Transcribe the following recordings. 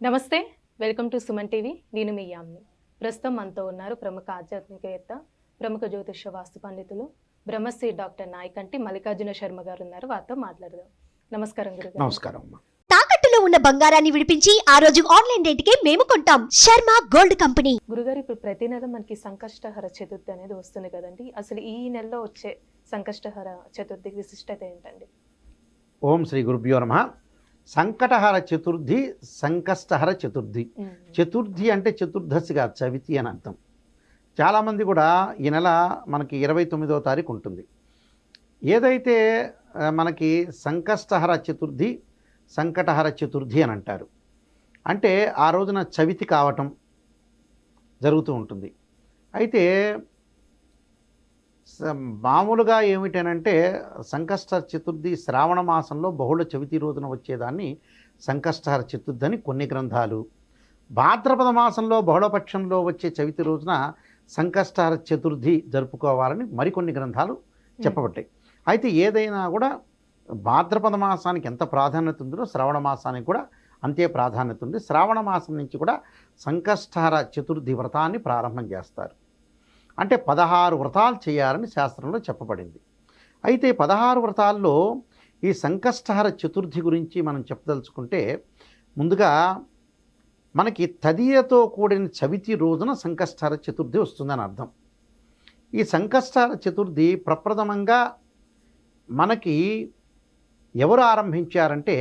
నమస్తే welcome to Suman TV. నేను మీ యామ్ని. ప్రస్తుతం మనతో ఉన్నారు ప్రముఖ ఆధ్యాత్మికవేత్త ప్రముఖ జ్యోతిష వాస్తు పండితులు బ్రహ్మశ్రీ డాక్టర్ నాయకంటి మల్లికార్జున శర్మ గారు ఉన్నారు. వారితో మాట్లాడదాం. నమస్కారం గురుగారు. నమస్కారం తాకట్టులో ఉన్న బంగారాన్ని విడిపించి ఆ రోజు ఆన్లైన్ రేటుకే మేము కొంటాం. Sharma gold company. గురుగారు ఇప్పుడు ప్రతి నెల మనకి సంకష్టహర చతుర్థి అనేది వస్తుంది కదండి. అసలు ఈ నెలలో వచ్చే సంకష్టహర చతుర్థి విశిష్టత ఏంటండి? ఓం శ్రీ గురుభ్యో నమ. సంకటహర చతుర్థి సంకష్టహర చతుర్థి. చతుర్థి అంటే చతుర్దశిగా చవితి అని అర్థం. చాలామంది కూడా ఈ నెల మనకి ఇరవై తొమ్మిదవ తారీఖు ఉంటుంది. ఏదైతే మనకి సంకష్టహర చతుర్థి సంకటహర చతుర్థి అని అంటారు. అంటే ఆ రోజున చవితి కావటం జరుగుతూ ఉంటుంది. అయితే మామూలుగా ఏమిటనంటే సంకష్ట చతుర్థి శ్రావణ మాసంలో బహుళ చవితి రోజున వచ్చేదాన్ని సంకష్టహర చతుర్థి అని కొన్ని గ్రంథాలు. భాద్రపద మాసంలో బహుళపక్షంలో వచ్చే చవితి రోజున సంకష్టహర చతుర్థి జరుపుకోవాలని మరికొన్ని గ్రంథాలు చెప్పబడ్డాయి. అయితే ఏదైనా కూడా భాద్రపద మాసానికి ఎంత ప్రాధాన్యత ఉందో శ్రావణ మాసానికి కూడా అంతే ప్రాధాన్యత ఉంది. శ్రావణ మాసం నుంచి కూడా సంకష్టహర చతుర్థి వ్రతాన్ని ప్రారంభం చేస్తారు. అంటే పదహారు వ్రతాలు చేయాలని శాస్త్రంలో చెప్పబడింది. అయితే పదహారు వ్రతాల్లో ఈ సంకష్టహర చతుర్థి గురించి మనం చెప్పదలుచుకుంటే ముందుగా మనకి తదియతో కూడిన చవితి రోజున సంకష్టహర చతుర్థి వస్తుందని అర్థం. ఈ సంకష్టహర చతుర్థి ప్రప్రథమంగా మనకి ఎవరు ఆరంభించారంటే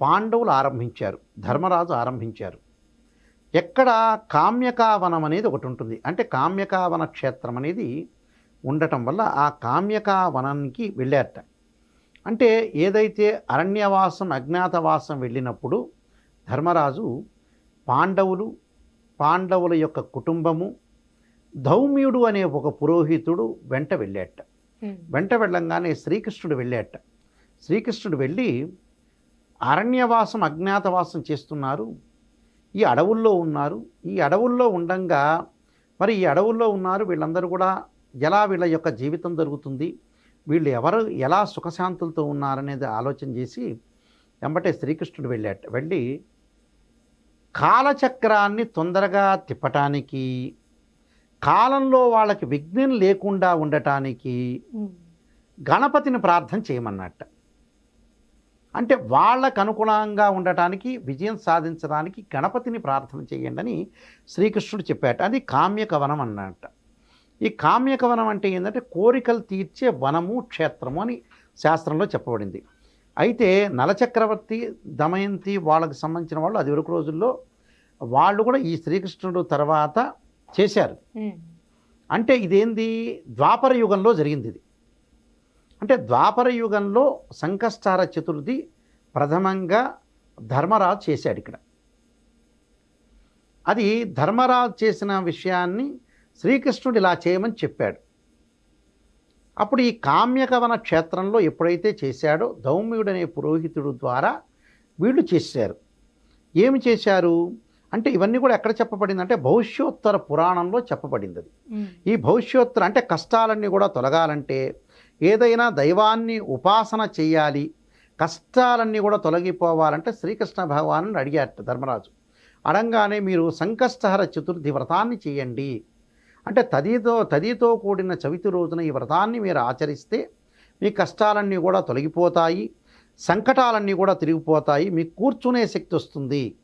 పాండవులు ఆరంభించారు ధర్మరాజు ఆరంభించారు. ఎక్కడ కామ్యకావనం అనేది ఒకటి ఉంటుంది. అంటే కామ్యకావన క్షేత్రం అనేది ఉండటం వల్ల ఆ కామ్యకావనానికి వెళ్ళారట అంటే ఏదైతే అరణ్యవాసం అజ్ఞాతవాసం వెళ్ళినప్పుడు ధర్మరాజు పాండవులు పాండవుల యొక్క కుటుంబము ధౌమ్యుడు అనే ఒక పురోహితుడు వెంట వెళ్ళాట. వెంట వెళ్ళంగానే శ్రీకృష్ణుడు వెళ్ళాట. శ్రీకృష్ణుడు వెళ్ళి అరణ్యవాసం అజ్ఞాతవాసం చేస్తున్నారు. ఈ అడవుల్లో ఉన్నారు. ఈ అడవుల్లో ఉండంగా మరి ఈ అడవుల్లో ఉన్నారు వీళ్ళందరూ కూడా ఎలా వీళ్ళ యొక్క జీవితం జరుగుతుంది? వీళ్ళు ఎవరు ఎలా సుఖశాంతులతో ఉన్నారనేది ఆలోచన చేసి వెంబటే శ్రీకృష్ణుడు వెళ్ళాట. వెళ్ళి కాలచక్రాన్ని తొందరగా తిప్పటానికి కాలంలో వాళ్ళకి విఘ్నం లేకుండా ఉండటానికి. గణపతిని ప్రార్థన చేయమన్నట్ట అంటే వాళ్ళకు అనుగుణంగా ఉండటానికి విజయం సాధించడానికి గణపతిని ప్రార్థన చేయండి అని శ్రీకృష్ణుడు చెప్పాట. అది కామ్యక వనం అన్నట్ట ఈ కామ్యక వనం అంటే ఏంటంటే కోరికలు తీర్చే వనము క్షేత్రము అని శాస్త్రంలో చెప్పబడింది. అయితే నలచక్రవర్తి దమయంతి వాళ్ళకి సంబంధించిన వాళ్ళు అది వరకు రోజుల్లో వాళ్ళు కూడా ఈ శ్రీకృష్ణుడు తర్వాత చేశారు. అంటే ఇదేంది? ద్వాపర యుగంలో జరిగింది ఇది. అంటే ద్వాపర యుగంలో సంకష్టార చతుర్థి ప్రథమంగా ధర్మరాజు చేశాడు ఇక్కడ. అది ధర్మరాజు చేసిన విషయాన్ని శ్రీకృష్ణుడు ఇలా చేయమని చెప్పాడు. అప్పుడు ఈ కామ్యకవన క్షేత్రంలో ఎప్పుడైతే చేశాడో దౌమ్యుడు అనే పురోహితుడు ద్వారా వీళ్ళు చేశారు. ఏమి చేశారు? అంటే ఇవన్నీ కూడా ఎక్కడ చెప్పబడింది? అంటే భవిష్యోత్తర పురాణంలో చెప్పబడింది అది. ఈ భవిష్యోత్తర అంటే కష్టాలన్నీ కూడా తొలగాలంటే ఏదైనా దైవాన్ని ఉపాసన చేయాలి కష్టాలన్నీ కూడా తొలగిపోవాలంటే శ్రీకృష్ణ భగవాను అడిగారట ధర్మరాజు. అడంగానే మీరు సంకష్టహర చతుర్థి వ్రతాన్ని చేయండి. అంటే తదితో తదితో కూడిన చవితి రోజున ఈ వ్రతాన్ని మీరు ఆచరిస్తే మీ కష్టాలన్నీ కూడా తొలగిపోతాయి సంకటాలన్నీ కూడా తిరిగిపోతాయి మీకు కూర్చునే శక్తి వస్తుంది.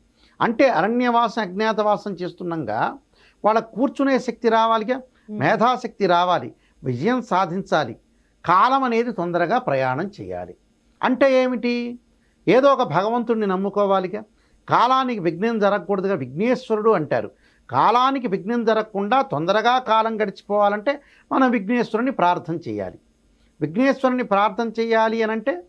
అంటే అరణ్యవాసం అజ్ఞాతవాసం చేస్తుండగా వాళ్ళ కూర్చునే శక్తి రావాలిగా. మేధాశక్తి రావాలి విజయం సాధించాలి. కాలం అనేది తొందరగా ప్రయాణం చేయాలి. అంటే ఏమిటి? ఏదో ఒక భగవంతుడిని నమ్ముకోవాలిగా. కాలానికి విఘ్నం జరగకూడదుగా విఘ్నేశ్వరుడు అంటారు. కాలానికి విఘ్నం జరగకుండా తొందరగా కాలం గడిచిపోవాలంటే మనం విఘ్నేశ్వరుని ప్రార్థన చేయాలి. విఘ్నేశ్వరుని ప్రార్థన చేయాలి అని అంటే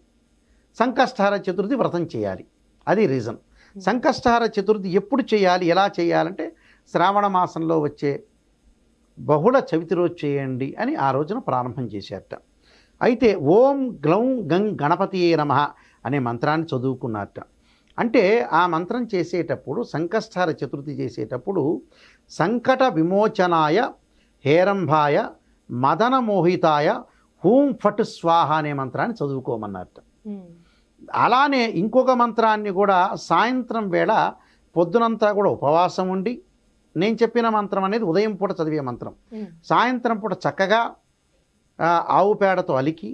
సంకష్టహార చతుర్థి వ్రతం చేయాలి. అది రీజన్. సంకష్టహార చతుర్థి ఎప్పుడు చేయాలి? ఎలా చేయాలంటే శ్రావణ మాసంలో వచ్చే బహుళ చవితి రోజు చేయండి అని ఆ రోజున ప్రారంభం చేశారట. అయితే ఓం గ్లౌం గం గణపతియే నమ అనే మంత్రాన్ని చదువుకున్నారట. అంటే ఆ మంత్రం చేసేటప్పుడు సంకష్టహార చతుర్థి చేసేటప్పుడు సంకట విమోచనాయ హేరంభాయ మదన మోహితాయ హూం ఫట్ స్వాహ అనే మంత్రాన్ని చదువుకోమన్నారట. ఉమ్. అలానే ఇంకొక మంత్రాన్ని కూడా సాయంత్రం వేళ పొద్దునంతా కూడా ఉపవాసం ఉండి నేను చెప్పిన మంత్రం అనేది ఉదయం పూట చదివే మంత్రం. సాయంత్రం పూట చక్కగా ఆవు పేడతో అలికి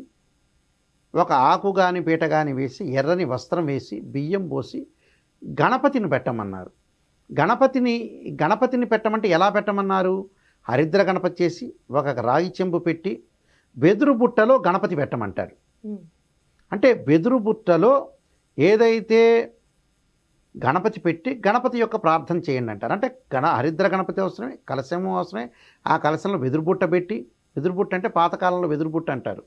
ఒక ఆకు కానీ పీట కానీ వేసి ఎర్రని వస్త్రం వేసి బియ్యం పోసి గణపతిని పెట్టమన్నారు. గణపతిని గణపతిని పెట్టమంటే ఎలా పెట్టమన్నారు? హరిద్ర గణపతి చేసి ఒక రాగి చెంబు పెట్టి వెదురు బుట్టలో గణపతి పెట్టమంటారు. అంటే వెదురు బుట్టలో ఏదైతే గణపతి పెట్టి గణపతి యొక్క ప్రార్థన చేయండి అంటారు. అంటే గణ హరిద్ర గణపతి అవసరమే కలశము అవసరమే. ఆ కలశంలో వెదురు బుట్ట పెట్టి వెదురు బుట్ట అంటే పాతకాలంలో వెదురు బుట్ట అంటారు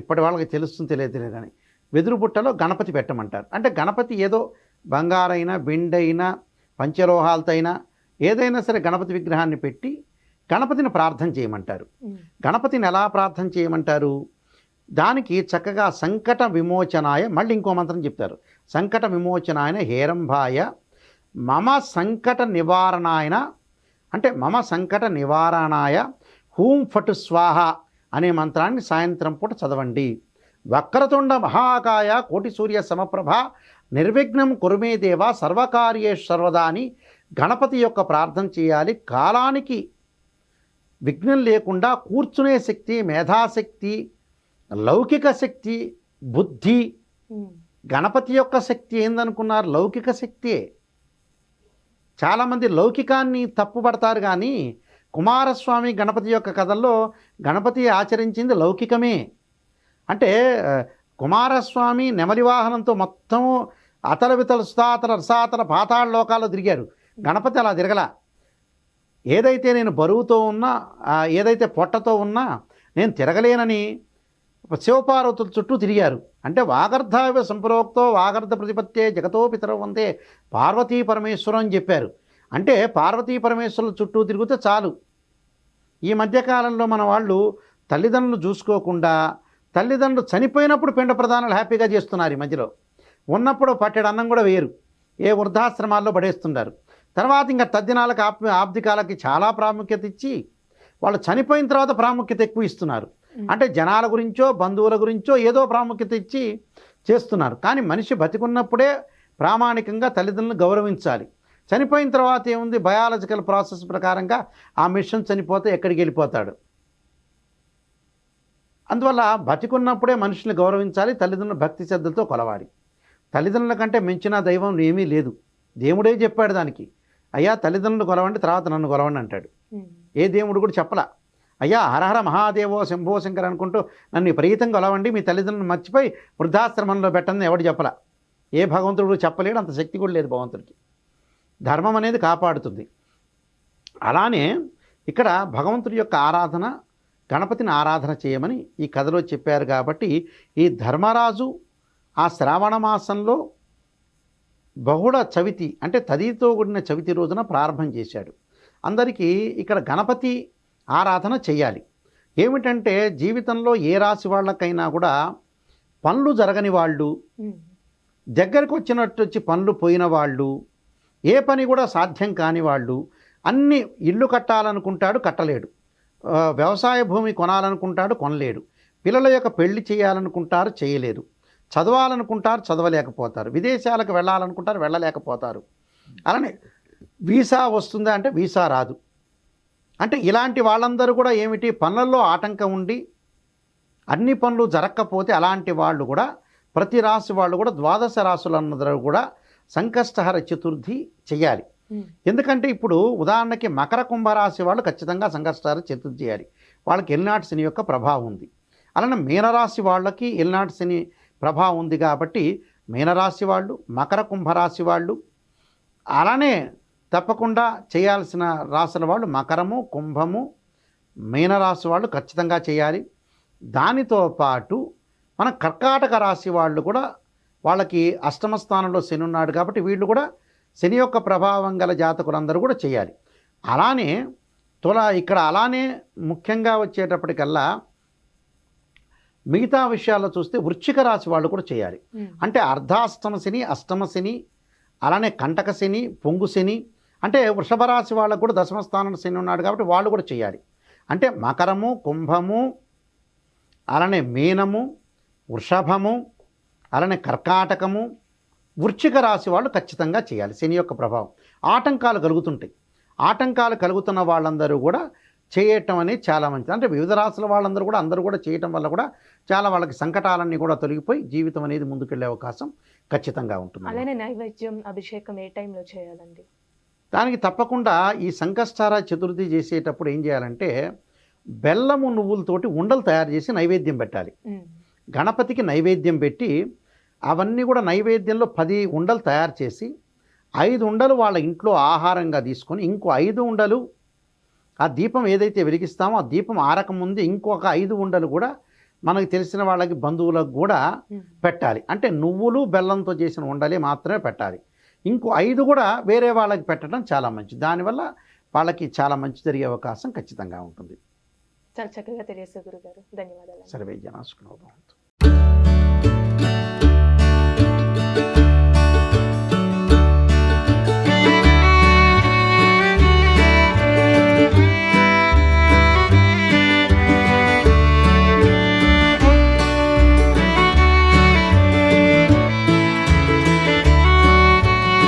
ఇప్పటి వాళ్ళకి తెలుస్తుంది తెలియదు తెలియదు కానీ వెదురు బుట్టలో గణపతి పెట్టమంటారు. అంటే గణపతి ఏదో బంగారైనా పంచలోహాలతో అయినా ఏదైనా సరే గణపతి విగ్రహాన్ని పెట్టి గణపతిని ప్రార్థన చేయమంటారు. గణపతిని ఎలా ప్రార్థన చేయమంటారు? దానికి చక్కగా సంకట విమోచనాయ మళ్ళీ ఇంకో మంత్రం చెప్తారు. సంకట విమోచనాయన హేరంభాయ మమ సంకట నివారణాయన అంటే మమ సంకట నివారణాయ హూం ఫటు స్వాహ అనే మంత్రాన్ని సాయంత్రం పూట చదవండి. వక్రతుండ మహాకాయ కోటి సూర్య సమప్రభ నిర్విఘ్నం కురుమే దేవ సర్వకార్యే సర్వదా అని గణపతి యొక్క ప్రార్థన చేయాలి. కాలానికి విఘ్నం లేకుండా కూర్చునే శక్తి మేధాశక్తి లౌకిక శక్తి బుద్ధి గణపతి యొక్క శక్తి ఏందనుకున్నారు? లౌకిక శక్తియే చాలామంది లౌకికాన్ని తప్పుపడతారు కానీ కుమారస్వామి గణపతి యొక్క కథల్లో గణపతి ఆచరించింది లౌకికమే. అంటే కుమారస్వామి నెమలి వాహనంతో మొత్తం అతల వితల సుతాతల రసాతల పాతాళ లోకాల్లో తిరిగారు. గణపతి అలా తిరగల. ఏదైతే నేను బరువుతో ఉన్నా ఏదైతే పొట్టతో ఉన్నా నేను తిరగలేనని శివపార్వతుల చుట్టూ తిరిగారు. అంటే వాగర్ధావ సంప్రోక్తో వాగర్ధ ప్రతిపత్తే జగతో పితరం వందే పార్వతీ పరమేశ్వరం అని చెప్పారు. అంటే పార్వతీ పరమేశ్వరుల చుట్టూ తిరిగితే చాలు. ఈ మధ్యకాలంలో మన వాళ్ళు తల్లిదండ్రులు చూసుకోకుండా తల్లిదండ్రులు చనిపోయినప్పుడు పిండ ప్రదానాలు హ్యాపీగా చేస్తున్నారు ఈ మధ్యలో. ఉన్నప్పుడు పట్టెడు అన్నం కూడా వేయరు. ఏ వృద్ధాశ్రమాల్లో పడేస్తున్నారు తర్వాత ఇంకా తద్దినాలకు ఆప్ ఆబ్దికాలకి చాలా ప్రాముఖ్యత ఇచ్చి వాళ్ళు చనిపోయిన తర్వాత ప్రాముఖ్యత ఎక్కువ ఇస్తున్నారు. అంటే జనాల గురించో బంధువుల గురించో ఏదో ప్రాముఖ్యత ఇచ్చి చేస్తున్నారు. కానీ మనిషి బతికున్నప్పుడే ప్రామాణికంగా తల్లిదండ్రులను గౌరవించాలి. చనిపోయిన తర్వాత ఏముంది? బయాలజికల్ ప్రాసెస్ ప్రకారంగా ఆ మిషన్ చనిపోతే ఎక్కడికి వెళ్ళిపోతాడు? అందువల్ల బతికున్నప్పుడే మనుషుల్ని గౌరవించాలి తల్లిదండ్రులు భక్తి శ్రద్ధలతో కొలవాలి. తల్లిదండ్రుల కంటే మించిన దైవం ఏమీ లేదు. దేవుడే చెప్పాడు దానికి. అయ్యా తల్లిదండ్రులు కొలవండి తర్వాత నన్ను కొలవండి అంటాడు. ఉమ్, ఏ దేవుడు కూడా చెప్పలా. అయ్యా హరహర మహాదేవో శంభో శంకర్ అనుకుంటూ నన్ను విపరీతంగా కొలవండి మీ తల్లిదండ్రులు మర్చిపోయి వృద్ధాశ్రమంలో పెట్టండి ఎవడు చెప్పలా. ఏ భగవంతుడు చెప్పలేడు అంత శక్తి కూడా లేదు భగవంతుడికి. ధర్మం అనేది కాపాడుతుంది. అలానే ఇక్కడ భగవంతుడి యొక్క ఆరాధన గణపతిని ఆరాధన చేయమని ఈ కథలో చెప్పారు కాబట్టి ఈ ధర్మరాజు ఆ శ్రావణ మాసంలో బహుళ చవితి అంటే తదితో కూడిన చవితి రోజున ప్రారంభం చేశాడు. అందరికీ ఇక్కడ గణపతి ఆరాధన చేయాలి. ఏమిటంటే జీవితంలో ఏ రాశి వాళ్ళకైనా కూడా పనులు జరగని వాళ్ళు దగ్గరకు వచ్చినట్టు వచ్చి పనులు పోయిన వాళ్ళు ఏ పని కూడా సాధ్యం కాని వాళ్ళు అన్ని ఇల్లు కట్టాలనుకుంటాడు కట్టలేడు. వ్యవసాయ భూమి కొనాలనుకుంటాడు కొనలేడు. పిల్లల యొక్క పెళ్ళి చేయాలనుకుంటారు చేయలేరు చదవాలనుకుంటారు చదవలేకపోతారు. విదేశాలకు వెళ్ళాలనుకుంటారు వెళ్ళలేకపోతారు. అలానే వీసా వస్తుందా అంటే వీసా రాదు. అంటే ఇలాంటి వాళ్ళందరూ కూడా ఏమిటి? పనులలో ఆటంకం ఉండి అన్ని పనులు జరగకపోతే అలాంటి వాళ్ళు కూడా ప్రతి రాశి వాళ్ళు కూడా ద్వాదశ రాశులందరూ కూడా సంకష్టహర చతుర్థి చేయాలి ఎందుకంటే ఇప్పుడు ఉదాహరణకి మకర కుంభరాశి వాళ్ళు ఖచ్చితంగా సంకష్టహర చతుర్థి చేయాలి. వాళ్ళకి ఎల్నాటి శని యొక్క ప్రభావం ఉంది. అలానే మీనరాశి వాళ్ళకి ఎల్నాటి శని ప్రభావం ఉంది కాబట్టి మీనరాశి వాళ్ళు మకర కుంభరాశి వాళ్ళు అలానే తప్పకుండా చేయాల్సిన రాశుల వాళ్ళు మకరము కుంభము మీనరాశి వాళ్ళు ఖచ్చితంగా చేయాలి. దానితో పాటు మన కర్కాటక రాశి వాళ్ళు కూడా వాళ్ళకి అష్టమ స్థానంలో శని ఉన్నాడు కాబట్టి వీళ్ళు కూడా శని యొక్క ప్రభావం గల జాతకులందరూ కూడా చేయాలి. అలానే తుల ఇక్కడ అలానే ముఖ్యంగా వచ్చేటప్పటికల్లా మిగతా విషయాల్లో చూస్తే వృశ్చిక రాశి వాళ్ళు కూడా చేయాలి. అంటే అర్ధాష్టమ శని అష్టమ శని అలానే కంటక శని పొంగు శని అంటే వృషభ రాశి వాళ్ళకు కూడా దశమ స్థానంలో శని ఉన్నాడు కాబట్టి వాళ్ళు కూడా చేయాలి. అంటే మకరము కుంభము అలానే మీనము వృషభము అలానే కర్కాటకము వృశ్చిక రాశి వాళ్ళు ఖచ్చితంగా చేయాలి. శని యొక్క ప్రభావం. ఆటంకాలు కలుగుతుంటాయి. ఆటంకాలు కలుగుతున్న వాళ్ళందరూ కూడా చేయటం అనేది చాలా మంచిది. అంటే వివిధ రాశుల వాళ్ళందరూ కూడా అందరూ కూడా చేయటం వల్ల కూడా చాలా వాళ్ళకి సంకటాలన్నీ కూడా తొలగిపోయి జీవితం అనేది ముందుకెళ్ళే అవకాశం ఖచ్చితంగా ఉంటుంది. అలానే నైవేద్యం అభిషేకం ఏ టైంలో చేయాలండి? దానికి తప్పకుండా ఈ సంకష్టార చతుర్థి చేసేటప్పుడు ఏం చేయాలంటే బెల్లము నువ్వులతోటి ఉండలు తయారు చేసి నైవేద్యం పెట్టాలి. గణపతికి నైవేద్యం పెట్టి అవన్నీ కూడా నైవేద్యంలో పది ఉండలు తయారు చేసి ఐదు ఉండలు వాళ్ళ ఇంట్లో ఆహారంగా తీసుకొని ఇంకో ఐదు ఉండలు ఆ దీపం ఏదైతే వెలిగిస్తామో ఆ దీపం ఆరక ముందు ఇంకొక ఐదు ఉండలు కూడా మనకు తెలిసిన వాళ్ళకి బంధువులకు కూడా. పెట్టాలి. అంటే నువ్వులు బెల్లంతో చేసిన ఉండలే మాత్రమే పెట్టాలి. ఇంకో ఐదు కూడా వేరే వాళ్ళకి పెట్టడం చాలా మంచిది. దానివల్ల వాళ్ళకి చాలా మంచి జరిగే అవకాశం ఖచ్చితంగా ఉంటుంది. చాలా చక్కగా తెలియజేశారు గురుగారు. ధన్యవాదాలు సర్వే జనాసుకుని